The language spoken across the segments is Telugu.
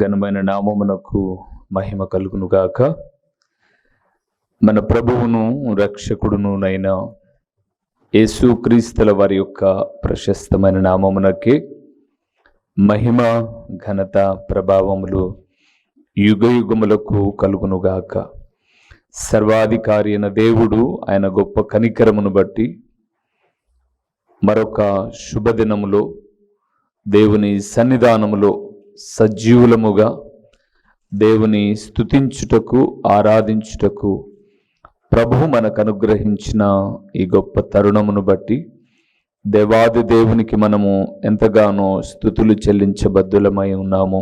ఘనమైన నామమునకు మహిమ కలుగును గాక మన ప్రభువును రక్షకుడును నైన యేసుక్రీస్తుల వారి యొక్క ప్రశస్తమైన నామమునకే మహిమ ఘనత ప్రభావములు యుగ యుగములకు కలుగునుగాక. సర్వాధికారి అయిన దేవుడు ఆయన గొప్ప కనికరమును బట్టి మరొక శుభదినములో దేవుని సన్నిధానములో సజీవులముగా దేవుని స్థుతించుటకు ఆరాధించుటకు ప్రభు మనకు అనుగ్రహించిన ఈ గొప్ప తరుణమును బట్టి దేవాది దేవునికి మనము ఎంతగానో స్థుతులు చెల్లించబద్దులమై ఉన్నాము.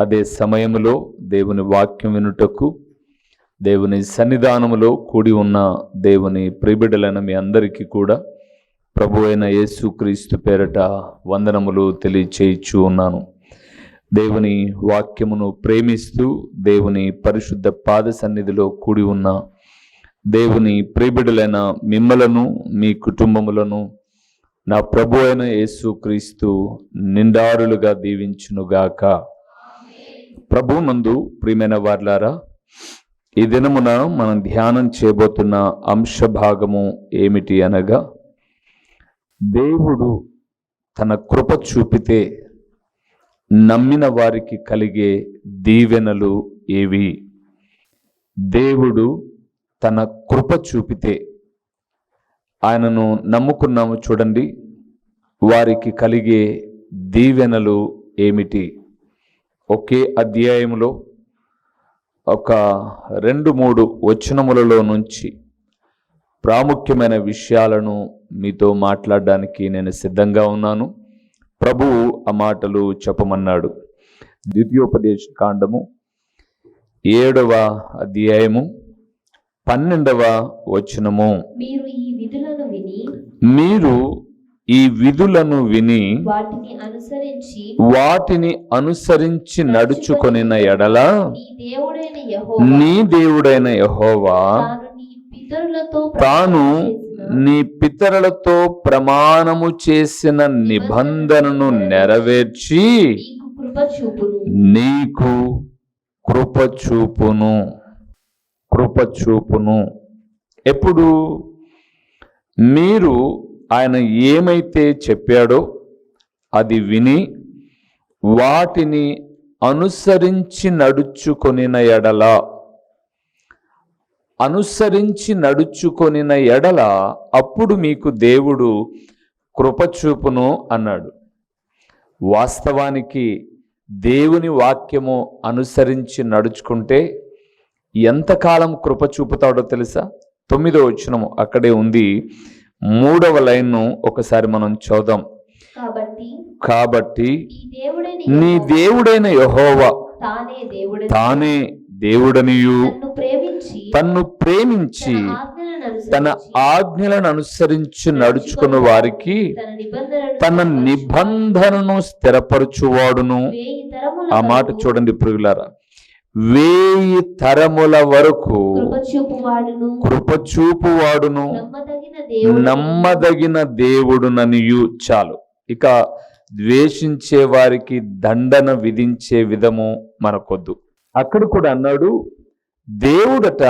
అదే సమయములో దేవుని వాక్యం వినుటకు దేవుని సన్నిధానములో కూడి ఉన్న దేవుని ప్రిబిడలైన మీ అందరికీ కూడా ప్రభు అయిన యేసుక్రీస్తు పేరట వందనములు తెలియచేయచ్చు ఉన్నాను. దేవుని వాక్యమును ప్రేమిస్తూ దేవుని పరిశుద్ధ పాద సన్నిధిలో కూడి ఉన్న దేవుని ప్రియబిడులైన మిమ్మలను మీ కుటుంబములను నా ప్రభు అయిన యేసుక్రీస్తు నిండారులుగా దీవించునుగాక. ప్రభు నందు ప్రియమైన వార్లారా ఈ దినమున మనం ధ్యానం చేయబోతున్న అంశ భాగము ఏమిటి అనగా దేవుడు తన కృప చూపితే నమ్మిన వారికి కలిగే దీవెనలు ఏవి? దేవుడు తన కృప చూపితే ఆయనను నమ్ముకున్నాము చూడండి. వారికి కలిగే దీవెనలు ఏమిటి? ఒకే అధ్యాయములో ఒక రెండు మూడు వచనములలో నుంచి ప్రాముఖ్యమైన విషయాలను మీతో మాట్లాడడానికి నేను సిద్ధంగా ఉన్నాను. ప్రభువు ఆ మాటలు చెప్పమన్నాడు. ద్వితీయోపదేశ కాండము ఏడవ అధ్యాయము పన్నెండవ వచనము. మీరు ఈ విధులను విని మీరు ఈ విధులను విని వాటిని అనుసరించి వాటిని అనుసరించి నడుచుకొనిన ఎడల నీ దేవుడైన యెహోవా నీ దేవుడైన యహోవా తాను నీ పితరులతో ప్రమాణము చేసిన నిబంధనను నెరవేర్చి నీకు కృప చూపును. నీకు కృప చూపును. కృప చూపును. ఎప్పుడు మీరు ఆయన ఏమైతే చెప్పాడో అది విని వాటిని అనుసరించి నడుచుకొనిన ఎడల అనుసరించి నడుచుకొనిన ఎడల అప్పుడు మీకు దేవుడు కృప చూపును అన్నాడు. వాస్తవానికి దేవుని వాక్యము అనుసరించి నడుచుకుంటే ఎంతకాలం కృప చూపుతాడో తెలుసా? తొమ్మిదో వచనము అక్కడే ఉంది. మూడవ లైన్ను ఒకసారి మనం చూద్దాం కాబట్టి నీ దేవుడైన యెహోవా తానే దేవుడని తానే దేవుడనియు. తన్ను ప్రేమించి తన ఆజ్ఞలను అనుసరించి నడుచుకున్న వారికి తన నిబంధనను స్థిరపరచువాడును. ఆ మాట చూడండి పురుగులారా వేయి తరముల వరకు కృప చూపువాడును కృప చూపువాడును నమ్మదగిన దేవుడు నమ్మదగిన దేవుడుననియు చాలు. ఇక ద్వేషించే వారికి దండన విధించే విధము మనకొద్దు. అక్కడ కూడా అన్నాడు దేవుడట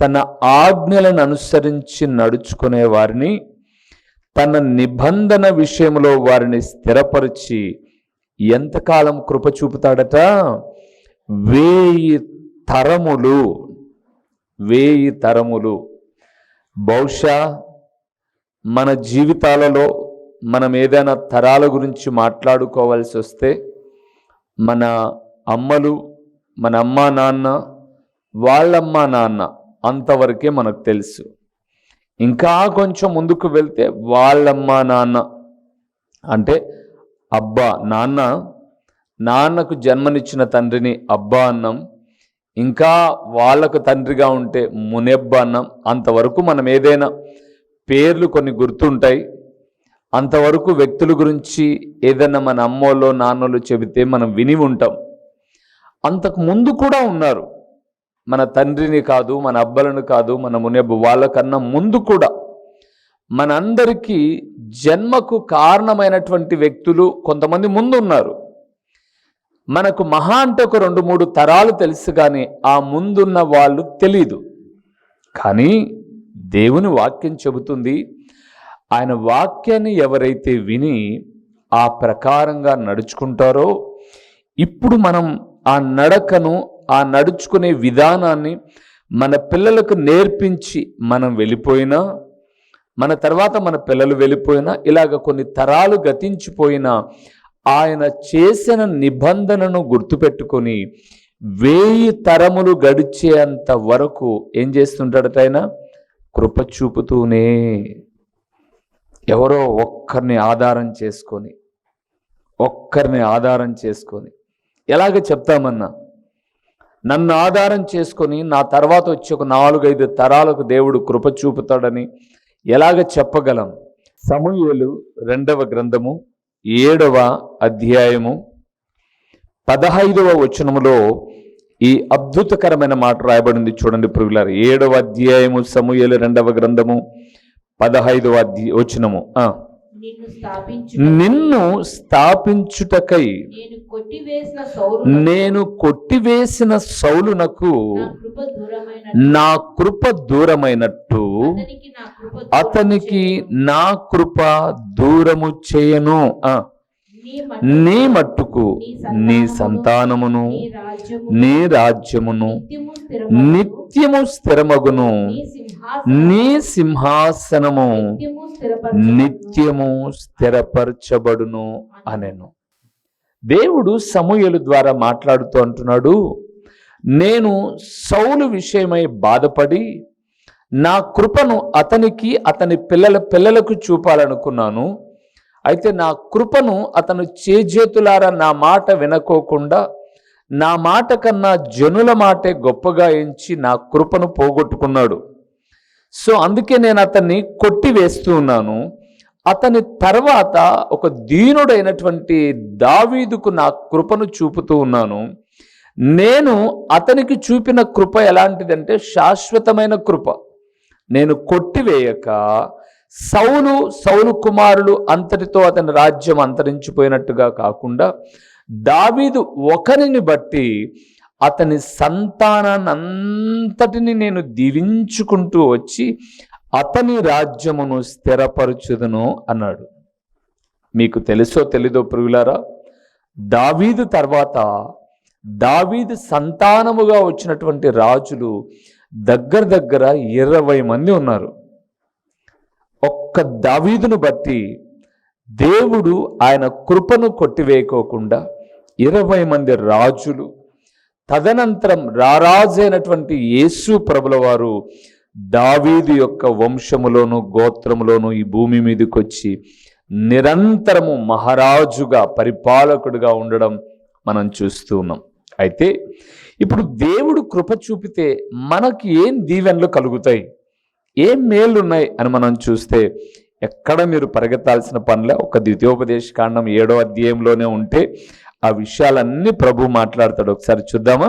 తన ఆజ్ఞలను అనుసరించి నడుచుకునే వారిని తన నిబంధన విషయంలో వారిని స్థిరపరిచి ఎంతకాలం కృప చూపుతాడట? వేయి తరములు. వేయి తరములు. బహుశా మన జీవితాలలో మనం ఏదైనా తరాల గురించి మాట్లాడుకోవాల్సి వస్తే మన అమ్మలు మన అమ్మ నాన్న వాళ్ళమ్మ నాన్న అంతవరకే మనకు తెలుసు. ఇంకా కొంచెం ముందుకు వెళ్తే వాళ్ళమ్మ నాన్న. అంటే అబ్బా నాన్న నాన్నకు జన్మనిచ్చిన తండ్రిని అబ్బా అన్నం ఇంకా వాళ్ళకు తండ్రిగా ఉంటే మునెబ్బ అన్నం అంతవరకు మనం ఏదైనా పేర్లు కొన్ని గుర్తుంటాయి. అంతవరకు వ్యక్తుల గురించి ఏదైనా మన అమ్మోలో నాన్నలు చెబితే మనం విని ఉంటాం. అంతకు ముందు కూడా ఉన్నారు. మన తండ్రిని కాదు మన అబ్బలను కాదు మన మునెబ్బ వాళ్ళకన్నా ముందు కూడా మనందరికీ జన్మకు కారణమైనటువంటి వ్యక్తులు కొంతమంది ముందు ఉన్నారు. మనకు మహా అంటే ఒక రెండు మూడు తరాలు తెలుసు కానీ ఆ ముందున్న వాళ్ళు తెలీదు. కానీ దేవుని వాక్యం చెబుతుంది ఆయన వాక్యాన్ని ఎవరైతే విని ఆ ప్రకారంగా నడుచుకుంటారో ఇప్పుడు మనం ఆ నడకను ఆ నడుచుకునే విధానాన్ని మన పిల్లలకు నేర్పించి మనం వెళ్ళిపోయినా మన తర్వాత మన పిల్లలు వెళ్ళిపోయినా ఇలాగ కొన్ని తరాలు గతించిపోయినా ఆయన చేసిన నిబంధనను గుర్తుపెట్టుకొని వేయి తరములు గడిచేంత వరకు ఏం చేస్తుంటాడట ఆయన? కృప చూపుతూనే ఎవరో ఒక్కరిని ఆధారం చేసుకొని ఒక్కరిని ఆధారం చేసుకొని. ఎలాగ చెప్తామన్నా? నన్ను ఆధారం చేసుకొని నా తర్వాత వచ్చి ఒక నాలుగైదు తరాలకు దేవుడు కృప చూపుతాడని ఎలాగ చెప్పగలం? సమూహలు రెండవ గ్రంథము ఏడవ అధ్యాయము పదహైదవ వచనములో ఈ అద్భుతకరమైన మాట రాయబడింది చూడండి ప్రియులారు. ఏడవ అధ్యాయము సమూహలు రెండవ గ్రంథము పదహైదవ అధ్య వచనము. నిన్ను స్థాపించు నిన్ను స్థాపించుటకై. నేను కొట్టివేసిన సౌలునకు. నా కృప దూరమైనట్టు. అతనికి నా కృప దూరము చేయను. నీ మట్టుకు నీ సంతానమును, నీ రాజ్యము నీ రాజ్యమును నిత్యము స్థిరమగును. నీ సింహాసనము నిత్యము స్థిరపరచబడును. నిత్యము స్థిరపరచబడును అనెను దేవుడు సమూయలు ద్వారా మాట్లాడుతూ అంటున్నాడు నేను సౌలు విషయమై బాధపడి నా కృపను అతనికి అతని పిల్లల పిల్లలకు చూపాలనుకున్నాను అయితే నా కృపను అతను చేజేతులారా నా మాట వినకోకుండా నా మాట కన్నా జనుల మాటే గొప్పగా ఎంచి నా కృపను పోగొట్టుకున్నాడు. సో అందుకే నేను అతన్ని కొట్టివేస్తూ ఉన్నాను. అతని తర్వాత ఒక దీనుడైనటువంటి దావీదుకు నా కృపను చూపుతూ ఉన్నాను. నేను అతనికి చూపిన కృప ఎలాంటిదంటే శాశ్వతమైన కృప. నేను కొట్టివేయక సౌలు సౌలు కుమారులు అంతటితో అతని రాజ్యం అంతరించిపోయినట్టుగా కాకుండా దావీదు ఒకరిని బట్టి అతని సంతానాన్ని అంతటిని నేను దీవించుకుంటూ వచ్చి అతని రాజ్యమును స్థిరపరచుదును అన్నాడు. మీకు తెలుసో తెలీదో పురుగులారా దావీదు తర్వాత దావీదు సంతానముగా వచ్చినటువంటి రాజులు దగ్గర దగ్గర ఇరవై మంది ఉన్నారు. ఒక్క దావీదును బట్టి దేవుడు ఆయన కృపను కొట్టివేయకోకుండా ఇరవై మంది రాజులు తదనంతరం రారాజైనటువంటి యేసు ప్రభుల వారు దావీదు యొక్క వంశములోను గోత్రములోను ఈ భూమి మీదకి వచ్చి నిరంతరము మహారాజుగా పరిపాలకుడుగా ఉండడం మనం చూస్తూ ఉన్నాం. అయితే ఇప్పుడు దేవుడు కృప చూపితే మనకి ఏం దీవెనలు కలుగుతాయి? ఏం మేలు ఉన్నాయి అని మనం చూస్తే ఎక్కడ మీరు పరిగెత్తాల్సిన పనులే? ఒక ద్వితీయోపదేశ కాండం ఏడో అధ్యాయంలోనే ఉంటే ఆ విషయాలన్నీ ప్రభు మాట్లాడతాడు. ఒకసారి చూద్దామా?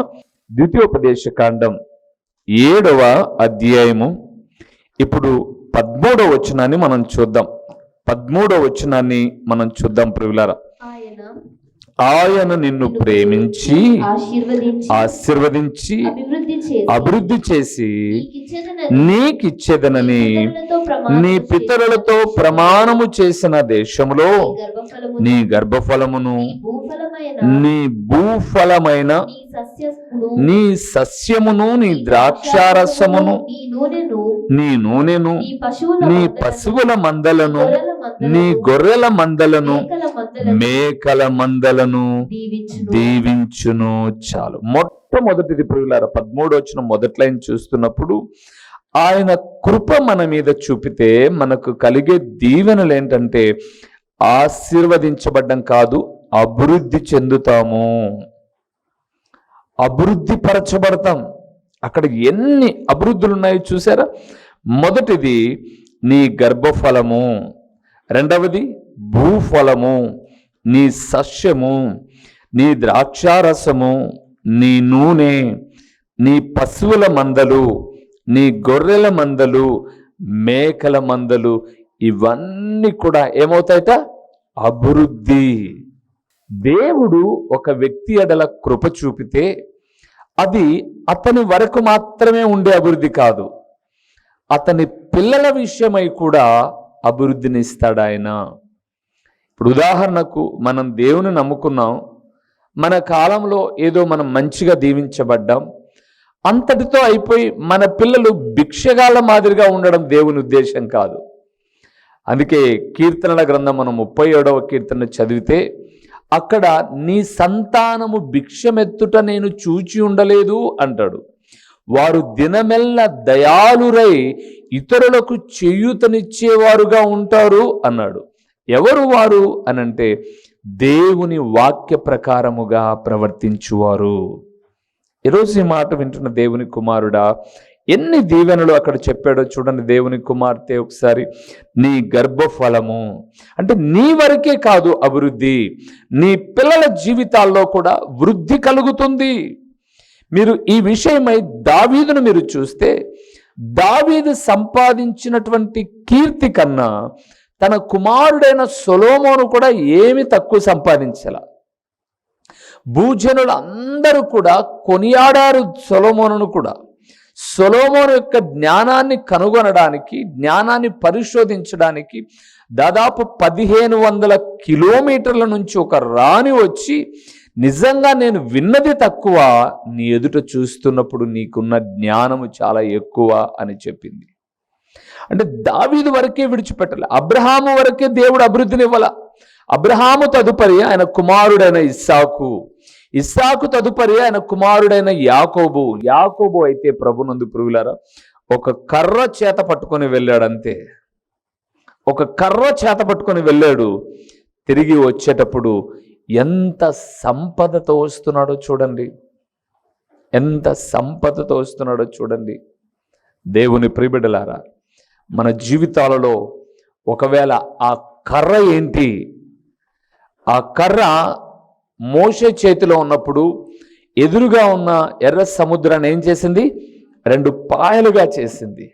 ద్వితీయోపదేశ కాండం ఏడవ అధ్యాయము. ఇప్పుడు పదమూడవ వచనాన్ని మనం చూద్దాం. పదమూడవ వచనాన్ని మనం చూద్దాం ప్రియులారా. ఆయన నిన్ను ప్రేమించి ఆశీర్వదించి అభివృద్ధి చేసి నీకిచ్చేదనని నీ పితరులతో ప్రమాణము చేసిన దేశములో గర్భఫలమును, నీ గర్భఫలమును నీ భూఫలమైన నీ సస్యమును నీ ద్రాక్షారసమును నీ నూనెను నీ పశువుల మందలను, నీ గొర్రెల మందలను మేకల మందలను. దీవించును చాలు మొట్టమొదటిది ప్రియులార పదమూడు వచ్చిన మొదటి లైన్ చూస్తున్నప్పుడు ఆయన కృప మన మీద చూపితే మనకు కలిగే దీవెనలు ఏంటంటే ఆశీర్వదించబడ్డం కాదు అభివృద్ధి చెందుతాము. అభివృద్ధి పరచబడతాం. అక్కడ ఎన్ని అభివృద్ధులు ఉన్నాయో చూసారా? మొదటిది నీ గర్భఫలము. రెండవది భూఫలము. నీ సస్యము. నీ ద్రాక్షారసము. నీ నూనె. నీ పశువుల మందలు. నీ గొర్రెల మందలు. మేకల మందలు. ఇవన్నీ కూడా ఏమవుతాయట? అభివృద్ధి. దేవుడు ఒక వ్యక్తి ఎడల కృప చూపితే అది అతని వరకు మాత్రమే ఉండే అభివృద్ధి కాదు. అతని పిల్లల విషయమై కూడా అభివృద్ధిని ఇస్తాడు ఆయన. ఇప్పుడు ఉదాహరణకు మనం దేవుని నమ్ముకున్నాం. మన కాలంలో ఏదో మనం మంచిగా దీవించబడ్డాం. అంతటితో అయిపోయి మన పిల్లలు భిక్షగాళ్ళ మాదిరిగా ఉండడం దేవుని ఉద్దేశం కాదు. అందుకే కీర్తనల గ్రంథం మనం ముప్పై ఏడవ కీర్తన చదివితే అక్కడ నీ సంతానము భిక్షమెత్తుట నేను చూచి ఉండలేదు అంటాడు. వారు దినమెల్ల దయాలురై ఇతరులకు చేయూతనిచ్చేవారుగా ఉంటారు అన్నాడు. ఎవరు వారు అనంటే దేవుని వాక్య ప్రకారముగా ప్రవర్తించువారు. ఈరోజు ఈ మాట వింటున్న దేవుని కుమారుడా ఎన్ని దీవెనలు అక్కడ చెప్పాడో చూడండి దేవుని కుమార్తె ఒకసారి. నీ గర్భఫలము. అంటే నీ వరకే కాదు అభివృద్ధి. నీ పిల్లల జీవితాల్లో కూడా వృద్ధి కలుగుతుంది. మీరు ఈ విషయమై దావీదును మీరు చూస్తే దావీదు సంపాదించినటువంటి కీర్తి కన్నా తన కుమారుడైన సొలోమోను కూడా ఏమి తక్కువ సంపాదించాల. భూజనులు అందరూ కూడా కొనియాడారు సొలోమోనును కూడా. సొలోమోన్ యొక్క జ్ఞానాన్ని కనుగొనడానికి జ్ఞానాన్ని పరిశోధించడానికి దాదాపు పదిహేను వందల కిలోమీటర్ల నుంచి ఒక రాణి వచ్చి నిజంగా నేను విన్నది తక్కువ నీ ఎదుట చూస్తున్నప్పుడు నీకున్న జ్ఞానము చాలా ఎక్కువ అని చెప్పింది. అంటే దావీదు వరకే విడిచిపెట్టాలి. అబ్రహాము వరకే దేవుడు అభివృద్ధిని ఇవ్వాల అబ్రహాము తదుపరి ఆయన కుమారుడైన ఇస్సాకు. ఇస్సాకు తదుపరి ఆయన కుమారుడైన యాకోబు. యాకోబు అయితే ప్రభునందు పురుగులారా ఒక కర్ర చేత పట్టుకొని వెళ్ళాడు అంతే ఒక కర్ర చేత పట్టుకొని వెళ్ళాడు. తిరిగి వచ్చేటప్పుడు ఎంత సంపదతో వస్తున్నాడో చూడండి. ఎంత సంపదతో వస్తున్నాడో చూడండి. దేవుని ప్రిబిడలారా మన జీవితాలలో ఒకవేళ ఆ కర్ర ఏంటి? ఆ కర్ర మోషే చేతిలో ఉన్నప్పుడు ఎదురుగా ఉన్న ఎర్ర సముద్రాన్ని ఏం చేసింది? రెండు పాయలుగా చేసింది.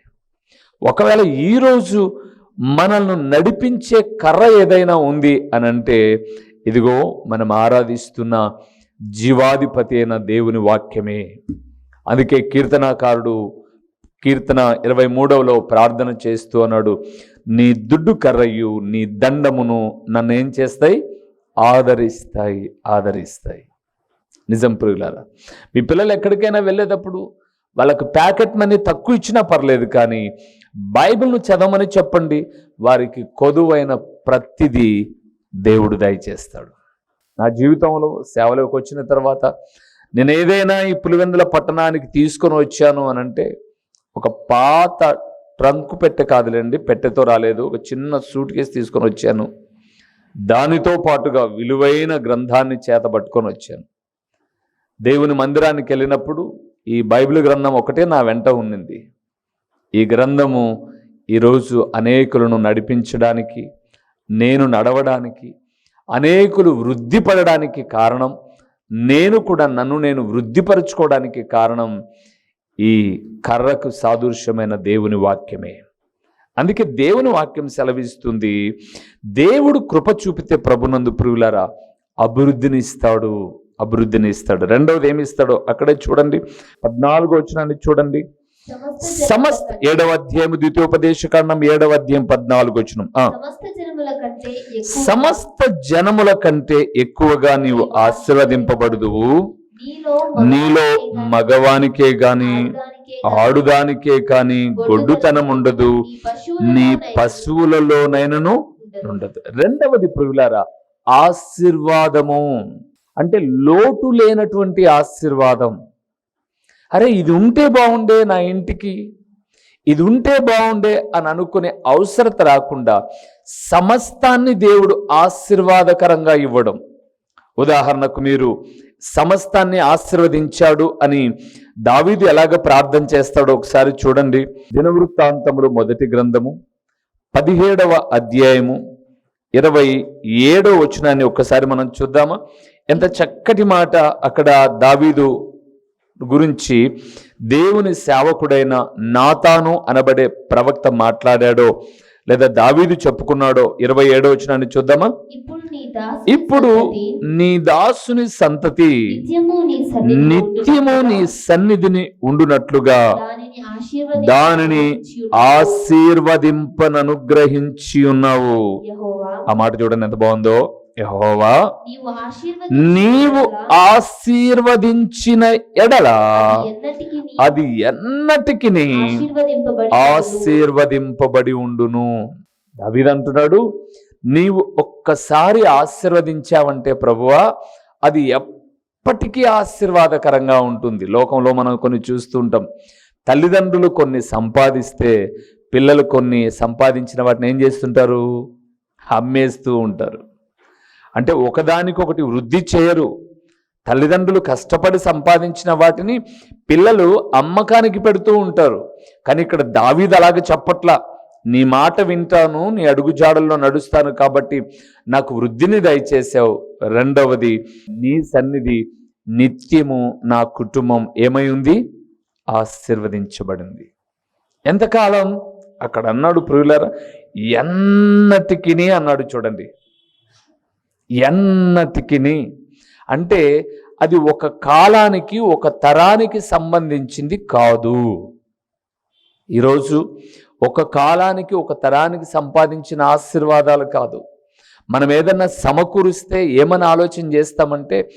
ఒకవేళ ఈరోజు మనల్ని నడిపించే కర్ర ఏదైనా ఉంది అని అంటే ఇదిగో మనం ఆరాధిస్తున్న జీవాధిపతి అయిన దేవుని వాక్యమే. అందుకే కీర్తనాకారుడు కీర్తన ఇరవై మూడవలో ప్రార్థన చేస్తూ అన్నాడు నీ దుడ్డు కర్రయ్యు నీ దండమును నన్ను ఏం చేస్తాయి? ఆదరిస్తాయి ఆదరిస్తాయి. నిజం ప్రియులారా మీ పిల్లలు ఎక్కడికైనా వెళ్ళేటప్పుడు వాళ్ళకు ప్యాకెట్ మనీ తక్కువ ఇచ్చినా పర్లేదు కానీ బైబిల్ను చదవమని చెప్పండి వారికి కొదువైన ప్రతిదీ దేవుడు దయచేస్తాడు. నా జీవితంలో సేవలోకి వచ్చిన తర్వాత నేను ఏదైనా ఈ పులివెందుల పట్టణానికి తీసుకొని వచ్చాను అని అంటే ఒక పాత ట్రంక్ పెట్టె కాదులేండి పెట్టెతో రాలేదు ఒక చిన్న సూట్ కేసు తీసుకొని వచ్చాను. దానితో పాటుగా విలువైన గ్రంథాన్ని చేత పట్టుకొని వచ్చాను. దేవుని మందిరానికి వెళ్ళినప్పుడు ఈ బైబిల్ గ్రంథం ఒకటే నా వెంట ఉన్నింది. ఈ గ్రంథము ఈరోజు అనేకులను నడిపించడానికి నేను నడవడానికి అనేకులు వృద్ధి పడడానికి కారణం నేను కూడా నన్ను నేను వృద్ధిపరచుకోవడానికి కారణం ఈ కర్రకు సాదృశ్యమైన దేవుని వాక్యమే. అందుకే దేవుని వాక్యం సెలవిస్తుంది. దేవుడు కృప చూపితే ప్రభునందు ప్రియులారా అభివృద్ధిని ఇస్తాడు అభివృద్ధిని ఇస్తాడు రెండవది ఏమి ఇస్తాడో అక్కడే చూడండి. పద్నాలుగో వచ్చినాన్ని చూడండి. సమస్త ఏడవ అధ్యాయం ద్వితీయోపదేశ కారణం ఏడవ అధ్యాయం పద్నాలుగు వచ్చిన సమస్త జనముల కంటే ఎక్కువ సమస్త జనముల కంటే ఎక్కువగా నీవు ఆశీర్వదింపబడుదువు. నీలో నీలో మగవానికే గాని ఆడుదానికే కాని గొడ్డుతనం ఉండదు. నీ పశువులలోనైనను ఉండదు. ఉండదు. రెండవది ప్రియులారా ఆశీర్వాదము. అంటే లోటు లేనటువంటి ఆశీర్వాదం. అరే ఇది ఉంటే బాగుండే నా ఇంటికి ఇది ఉంటే బాగుండే అని అనుకునే అవసరత రాకుండా సమస్తాన్ని దేవుడు ఆశీర్వాదకరంగా ఇవ్వడం. ఉదాహరణకు మీరు సమస్తాన్ని ఆశీర్వదించాడు అని దావీదు ఎలాగ ప్రార్థన చేస్తాడో ఒకసారి చూడండి. దినవృత్తాంతములు మొదటి గ్రంథము పదిహేడవ అధ్యాయము ఇరవై ఏడో వచనాన్ని ఒక్కసారి మనం చూద్దామా? ఎంత చక్కటి మాట అక్కడ దావీదు గురించి దేవుని సేవకుడైన నాతాను అనబడే ప్రవక్త మాట్లాడాడో లేదా దావీదు చెప్పుకున్నాడో ఇరవై ఏడో వచ్చినాన్ని చూద్దామా? ఇప్పుడు నీ దాసుని సంతతి. నిత్యము నీ సన్నిధిని ఉండునట్లుగా దానిని ఆశీర్వదింపననుగ్రహించి ఉన్నావు. ఆ మాట చూడండి ఎంత బాగుందో. యెహోవా నీవు ఆశీర్వదించిన ఎడల అది ఎన్నటికి ఆశీర్వదింపబడి ఉండును. దావీదంటున్నాడు నీవు ఒక్కసారి ఆశీర్వదించావంటే ప్రభువా అది ఎప్పటికీ ఆశీర్వాదకరంగా ఉంటుంది. లోకంలో మనం కొన్ని చూస్తుంటాం తల్లిదండ్రులు కొన్ని సంపాదిస్తే పిల్లలు కొన్ని సంపాదించిన వాటిని ఏం చేస్తుంటారు? అమ్మేస్తూ ఉంటారు. అంటే ఒకదానికొకటి వృద్ధి చేయరు. తల్లిదండ్రులు కష్టపడి సంపాదించిన వాటిని పిల్లలు అమ్మకానికి పెడుతూ ఉంటారు. కానీ ఇక్కడ దావీదు అలాగే చెప్పట్లా నీ మాట వింటాను నీ అడుగుజాడల్లో నడుస్తాను కాబట్టి నాకు వృద్ధిని దయచేసావు రెండవది నీ సన్నిధి నిత్యము నా కుటుంబం ఏమై ఉంది? ఆశీర్వదించబడింది. ఎంతకాలం? అక్కడ అన్నాడు ప్రియులరా ఎన్నటికిని అన్నాడు చూడండి. ఎన్నతికిని. అంటే అది ఒక కాలానికి ఒక తరానికి సంబంధించింది కాదు. ఈరోజు ఒక కాలానికి ఒక తరానికి సంపాదించిన ఆశీర్వాదాలు కాదు. మనం ఏదన్నా సమకూరిస్తే ఏమని ఆలోచన చేస్తామంటే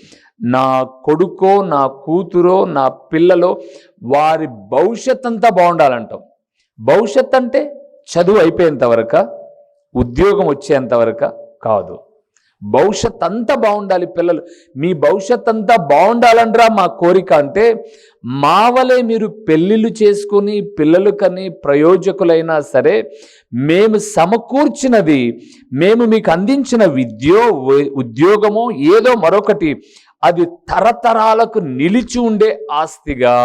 నా కొడుకో నా కూతురో నా పిల్లలో వారి భవిష్యత్ అంతా బాగుండాలంటాం. భవిష్యత్ అంటే చదువు అయిపోయేంత వరక ఉద్యోగం వచ్చేంత వరక కాదు. భవిష్యత్ అంతా బాగుండాలి పిల్లలు. మీ భవిష్యత్ అంతా బాగుండాలండ్రా మా కోరిక అంటే మావలే మీరు పెళ్ళిళ్ళు చేసుకొని పిల్లలు కని ప్రయోజకులైనా సరే మేము సమకూర్చినది మేము మీకు అందించిన విద్యో ఉద్యోగమో ఏదో మరొకటి అది తరతరాలకు నిలిచి ఉండే ఆస్తిగా.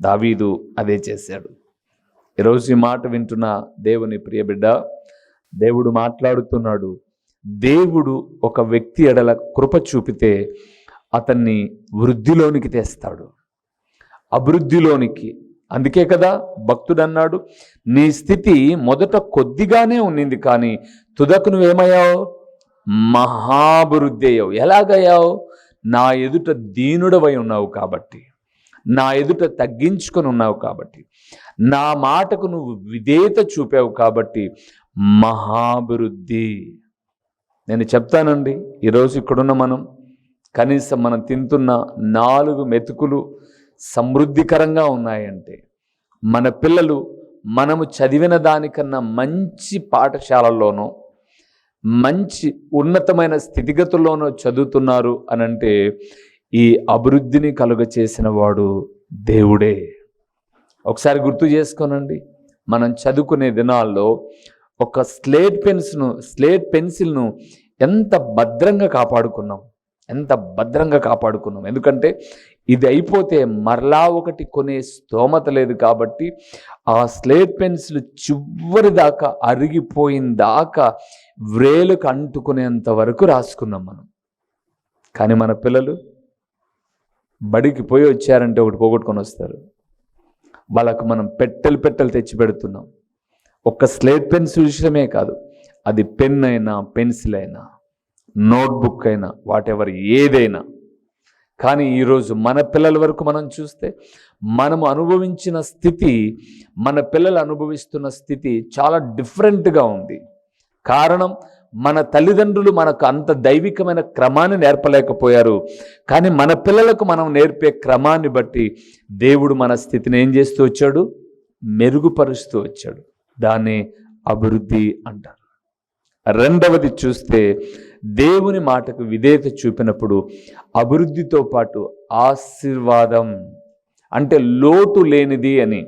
దావీదు అదే చేశాడు. ఈరోజు ఈ మాట వింటున్న దేవుని ప్రియబిడ్డ దేవుడు మాట్లాడుతున్నాడు. దేవుడు ఒక వ్యక్తి ఎడల కృప చూపితే అతన్ని వృద్ధిలోనికి తెస్తాడు. అభివృద్ధిలోనికి. అందుకే కదా భక్తుడు అన్నాడు నీ స్థితి మొదట కొద్దిగానే ఉన్నింది కానీ తుదకు నువ్వేమయ్యావు? మహాభివృద్ధి అయ్యావు. ఎలాగయ్యావు? నా ఎదుట దీనుడవై ఉన్నావు కాబట్టి. నా ఎదుట తగ్గించుకొని ఉన్నావు కాబట్టి. నా మాటకు నువ్వు విధేయత చూపావు కాబట్టి మహాభివృద్ధి. నేను చెప్తానండి ఈరోజు ఇక్కడున్న మనం కనీసం మనం తింటున్న నాలుగు మెతుకులు సమృద్ధికరంగా ఉన్నాయంటే మన పిల్లలు మనము చదివిన దానికన్నా మంచి పాఠశాలల్లోనో మంచి ఉన్నతమైన స్థితిగతుల్లోనో చదువుతున్నారు అనంటే ఈ అభివృద్ధిని కలుగ చేసిన వాడు దేవుడే. ఒకసారి గుర్తు చేసుకోనండి మనం చదువుకునే దినాల్లో ఒక స్లేట్ పెన్స్ను స్లేట్ పెన్సిల్ను ఎంత భద్రంగా కాపాడుకున్నాం? ఎంత భద్రంగా కాపాడుకున్నాం? ఎందుకంటే ఇది అయిపోతే మరలా ఒకటి కొనే స్తోమత లేదు కాబట్టి ఆ స్లేట్ పెన్సిల్ చివరి దాకా అరిగిపోయిన దాకా వ్రేలుకు అంటుకునేంత వరకు రాసుకున్నాం మనం. కానీ మన పిల్లలు బడికి పోయి వచ్చారంటే ఒకటి పోగొట్టుకొని వస్తారు. వాళ్ళకు మనం పెట్టెలు పెట్టెలు తెచ్చి పెడుతున్నాం. ఒక్క స్లేట్ పెన్సిల్ విషయమే కాదు అది పెన్ అయినా పెన్సిల్ అయినా నోట్బుక్ అయినా వాటెవర్ ఏదైనా. కానీ ఈరోజు మన పిల్లల వరకు మనం చూస్తే మనము అనుభవించిన స్థితి మన పిల్లలు అనుభవిస్తున్న స్థితి చాలా డిఫరెంట్గా ఉంది. కారణం మన తల్లిదండ్రులు మనకు అంత దైవికమైన క్రమాన్ని నేర్పలేకపోయారు. కానీ మన పిల్లలకు మనం నేర్పే క్రమాన్ని బట్టి దేవుడు మన స్థితిని ఏం చేస్తూ వచ్చాడు? మెరుగుపరుస్తూ వచ్చాడు. దాన్ని అభివృద్ధి అంటారు. రెండవది చూస్తే దేవుని మాటకు విధేయత చూపినప్పుడు అభివృద్ధితో పాటు ఆశీర్వాదం అంటే లోటు లేనిది అని.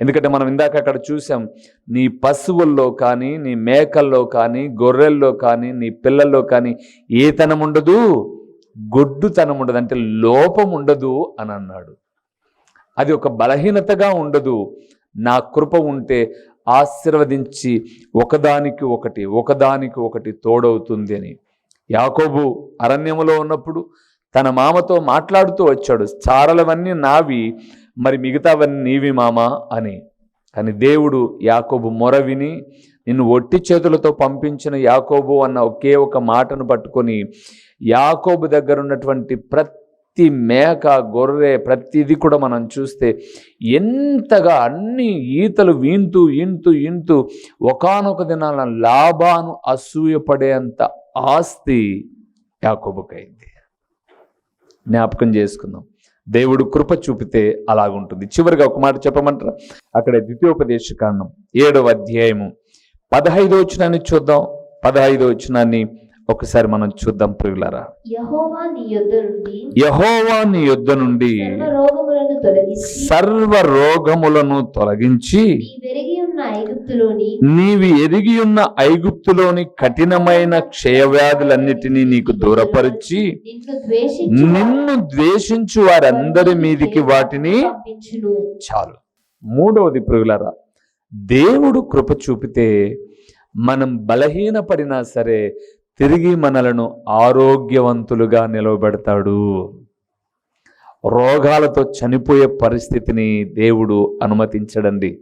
ఎందుకంటే మనం ఇందాక అక్కడ చూసాం నీ పశువుల్లో కానీ నీ మేకల్లో కానీ గొర్రెల్లో కానీ నీ పిల్లల్లో కానీ ఏ తనం ఉండదు గొడ్డుతనం ఉండదు అంటే లోపం ఉండదు అని అన్నాడు. అది ఒక బలహీనతగా ఉండదు. నా కృప ఉంటే ఆశీర్వదించి ఒకదానికి ఒకటి ఒకదానికి ఒకటి తోడవుతుంది అని. యాకోబు అరణ్యములో ఉన్నప్పుడు తన మామతో మాట్లాడుతూ వచ్చాడు చారలవన్నీ నావి మరి మిగతావన్నీ నీవి మామ అని. కానీ దేవుడు యాకోబు మొర విని నిన్ను ఒట్టి చేతులతో పంపించిన యాకోబు అన్న ఒకే ఒక మాటను పట్టుకొని యాకోబు దగ్గర ఉన్నటువంటి ప్రతి మేక గొర్రె ప్రతిది కూడా మనం చూస్తే ఎంతగా అన్ని ఈతలు వీంతూ ఇంతూ ఇంతూ ఒకానొక దినాల లాభాను అసూయపడేంత ఆస్తి యాకోబుకైంది. జ్ఞాపకం చేసుకుందాం. దేవుడు కృప చూపితే అలాగుంటుంది. చివరిగా ఒక మాట చెప్పమంటారు? అక్కడ ద్వితీయోపదేశ కాండం ఏడవ అధ్యాయము. పదహైదో వచ్చినాన్ని చూద్దాం. పదహైదో వచ్చినాన్ని ఒకసారి మనం చూద్దాం ప్రియులారా. యహోవా నీ యొద్ద నుండి యహోవా నీ యుద్ధ నుండి సర్వ రోగములను తొలగించి నీవి ఎరిగి ఉన్న ఐగుప్తులోని కఠినమైన క్షయవ్యాధులన్నిటినీ నీకు దూరపరిచి నిన్ను ద్వేషించు వారందరి మీదికి వాటిని చాలు. మూడవది ప్రియులరా దేవుడు కృప చూపితే మనం బలహీనపడినా సరే తిరిగి మనలను ఆరోగ్యవంతులుగా నిలవబెడతాడు. రోగాలతో చనిపోయే పరిస్థితిని దేవుడు అనుమతించడండి.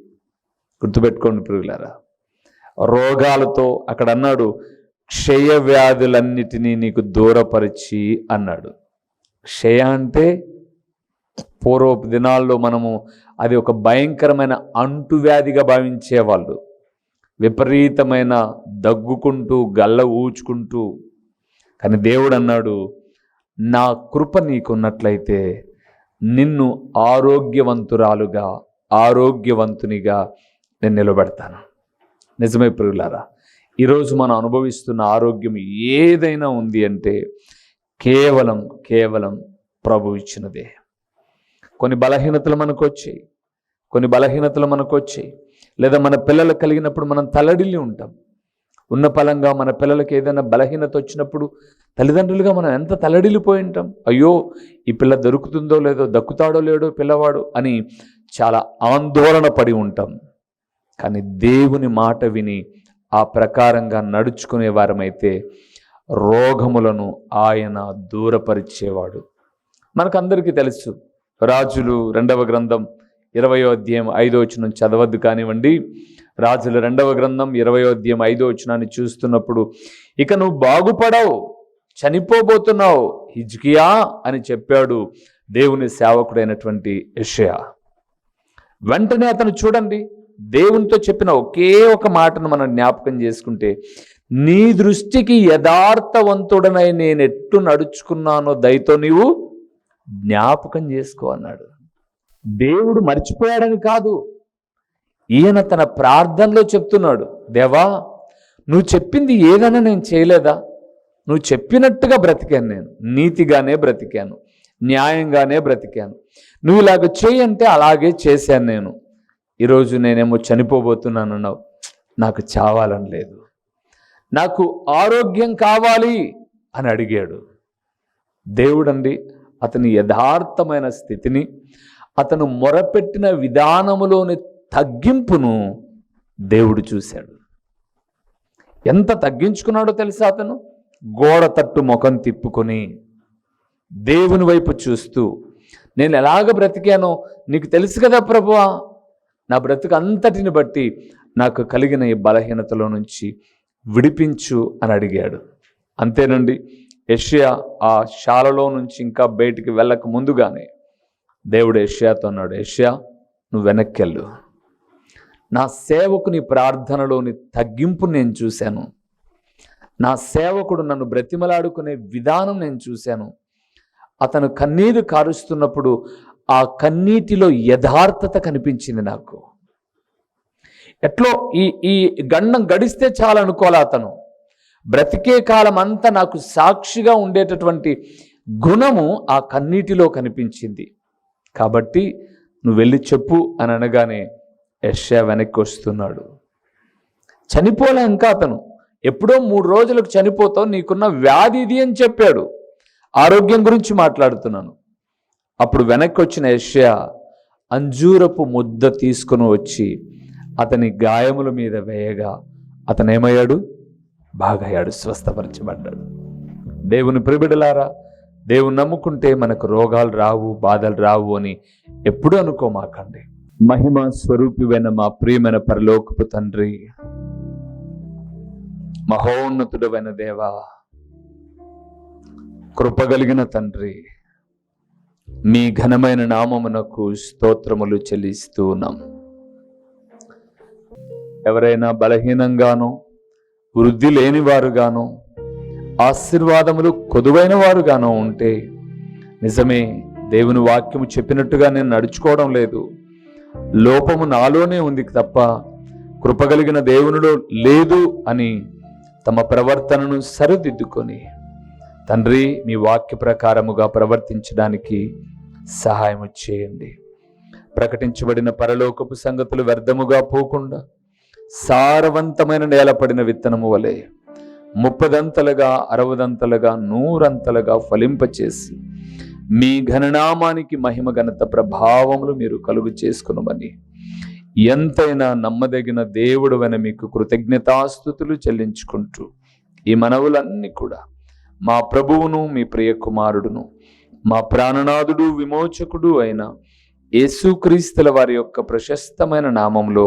గుర్తుపెట్టుకోండి ప్రియులారా. రోగాలతో అక్కడ అన్నాడు క్షయ వ్యాధులన్నిటినీ నీకు దూరపరిచి అన్నాడు. క్షయ అంటే పూర్వపు దినాల్లో మనము అది ఒక భయంకరమైన అంటువ్యాధిగా భావించేవాళ్ళు. విపరీతమైన దగ్గుకుంటూ గల్ల ఊచుకుంటూ కానీ దేవుడు అన్నాడు నా కృప నీకున్నట్లయితే నిన్ను ఆరోగ్యవంతురాలుగా ఆరోగ్యవంతునిగా నేను నిలబెడతాను. నిజమే ప్రియులారా ఈరోజు మనం అనుభవిస్తున్న ఆరోగ్యం ఏదైనా ఉంది అంటే కేవలం కేవలం ప్రభు ఇచ్చినదే కొన్ని బలహీనతలు మనకు వచ్చాయి కొన్ని బలహీనతలు మనకు వచ్చాయి లేదా మన పిల్లలు కలిగినప్పుడు మనం తలడిల్లి ఉంటాం. ఉన్న పలంగా మన పిల్లలకి ఏదైనా బలహీనత వచ్చినప్పుడు తల్లిదండ్రులుగా మనం ఎంత తలడిల్లిపోయి ఉంటాం. అయ్యో ఈ పిల్ల దొరుకుతుందో లేదో దక్కుతాడో లేడో పిల్లవాడు అని చాలా ఆందోళన పడి ఉంటాం. కానీ దేవుని మాట విని ఆ ప్రకారంగా నడుచుకునే వారమైతే రోగములను ఆయన దూరపరిచేవాడు. మనకందరికీ తెలుసు రాజులు రెండవ గ్రంథం ఇరవయో అధ్యాయం ఐదో వచనం చదవద్దు కానివ్వండి. రాజుల రెండవ గ్రంథం ఇరవయో అధ్యాయం ఐదో వచనాన్ని చూస్తున్నప్పుడు ఇక నువ్వు బాగుపడవు చనిపోబోతున్నావు హిజ్కియా అని చెప్పాడు దేవుని సేవకుడైనటువంటి యెషయా. వెంటనే అతను చూడండి దేవునితో చెప్పిన ఒకే ఒక మాటను మనం జ్ఞాపకం చేసుకుంటే నీ దృష్టికి యథార్థవంతుడనై నేను ఎట్టు నడుచుకున్నానో దయతో నీవు జ్ఞాపకం చేసుకో అన్నాడు. దేవుడు మర్చిపోయాడని కాదు. ఈయన తన ప్రార్థనలో చెప్తున్నాడు దేవా నువ్వు చెప్పింది ఏదైనా నేను చేయలేదా? నువ్వు చెప్పినట్టుగా బ్రతికాను నేను నీతిగానే బ్రతికాను న్యాయంగానే బ్రతికాను. నువ్వు ఇలాగ చేయంటే అలాగే చేశాను నేను. ఈరోజు నేనేమో చనిపోబోతున్నాను అన్నావు నాకు చావాలని లేదు. నాకు ఆరోగ్యం కావాలి అని అడిగాడు. దేవుడండి అతని యథార్థమైన స్థితిని అతను మొరపెట్టిన విధానములోని తగ్గింపును దేవుడు చూశాడు. ఎంత తగ్గించుకున్నాడో తెలుసా అతను? గోడ తట్టు ముఖం తిప్పుకొని దేవుని వైపు చూస్తూ నేను ఎలాగ బ్రతికానో నీకు తెలుసు కదా ప్రభువా నా బ్రతుకు అంతటిని బట్టి నాకు కలిగిన ఈ బలహీనతలో నుంచి విడిపించు అని అడిగాడు. అంతేనండి యషియా ఆ శాలలో నుంచి ఇంకా బయటికి వెళ్ళక ముందుగానే దేవుడు ఏషియాతో అన్నాడు ఏషియా నువ్వు వెనక్కెళ్ళు. నా సేవకుని ప్రార్థనలోని తగ్గింపు నేను చూశాను. నా సేవకుడు నన్ను బ్రతిమలాడుకునే విధానం నేను చూశాను. అతను కన్నీరు కారుస్తున్నప్పుడు ఆ కన్నీటిలో యథార్థత కనిపించింది నాకు. ఎట్లో ఈ ఈ గండం గడిస్తే చాలనుకోలే అతను. బ్రతికే కాలం అంతా నాకు సాక్షిగా ఉండేటటువంటి గుణము ఆ కన్నీటిలో కనిపించింది. కాబట్టి నువ్వు వెళ్ళి చెప్పు అని అనగానే యశ్యా వెనక్కి వస్తున్నాడు. చనిపోలే ఇంకా అతను. ఎప్పుడో మూడు రోజులకు చనిపోతావు నీకున్న వ్యాధి ఇది అని చెప్పాడు. ఆరోగ్యం గురించి మాట్లాడుతున్నాను. అప్పుడు వెనక్కి వచ్చిన యెషయా అంజూరపు ముద్ద తీసుకుని వచ్చి అతని గాయముల మీద వేయగా అతను ఏమయ్యాడు బాగయ్యాడు స్వస్థపరచబడ్డాడు. దేవుని ప్రిబిడలారా దేవుని నమ్ముకుంటే మనకు రోగాలు రావు బాధలు రావు అని ఎప్పుడూ అనుకోమాకండి. మహిమ స్వరూపివైన మా ప్రియమైన పరలోకపు తండ్రి మహోన్నతుడమైన దేవా కృపగలిగిన తండ్రి మీ ఘనమైన నామమునకు స్తోత్రములు చెల్లిస్తూ ఉన్నాం. ఎవరైనా బలహీనంగానో వృద్ధి లేని వారుగానో ఆశీర్వాదములు కొదువైన వారుగానో ఉంటే నిజమే దేవుని వాక్యము చెప్పినట్టుగా నేను నడుచుకోవడం లేదు. లోపము నాలోనే ఉంది తప్ప కృపగలిగిన దేవునిలో లేదు అని తమ ప్రవర్తనను సరిదిద్దుకొని తండ్రి మీ వాక్య ప్రకారముగా ప్రవర్తించడానికి సహాయం చేయండి. ప్రకటించబడిన పరలోకపు సంగతులు వ్యర్థముగా పోకుండా సారవంతమైన నేలపడిన విత్తనము వలె ముప్పదంతలుగా అరవదంతలుగా నూరంతలుగా ఫలింపచేసి మీ ఘననామానికి మహిమ ఘనత ప్రభావములు మీరు కలుగు చేసుకునమని. ఎంతైనా నమ్మదగిన దేవుడు అని మీకు కృతజ్ఞతాస్థుతులు చెల్లించుకుంటూ ఈ మనవులన్నీ కూడా మా ప్రభువును మీ ప్రియ కుమారుడును మా ప్రాణనాథుడు విమోచకుడు అయిన యేసుక్రీస్తుల వారి యొక్క ప్రశస్తమైన నామంలో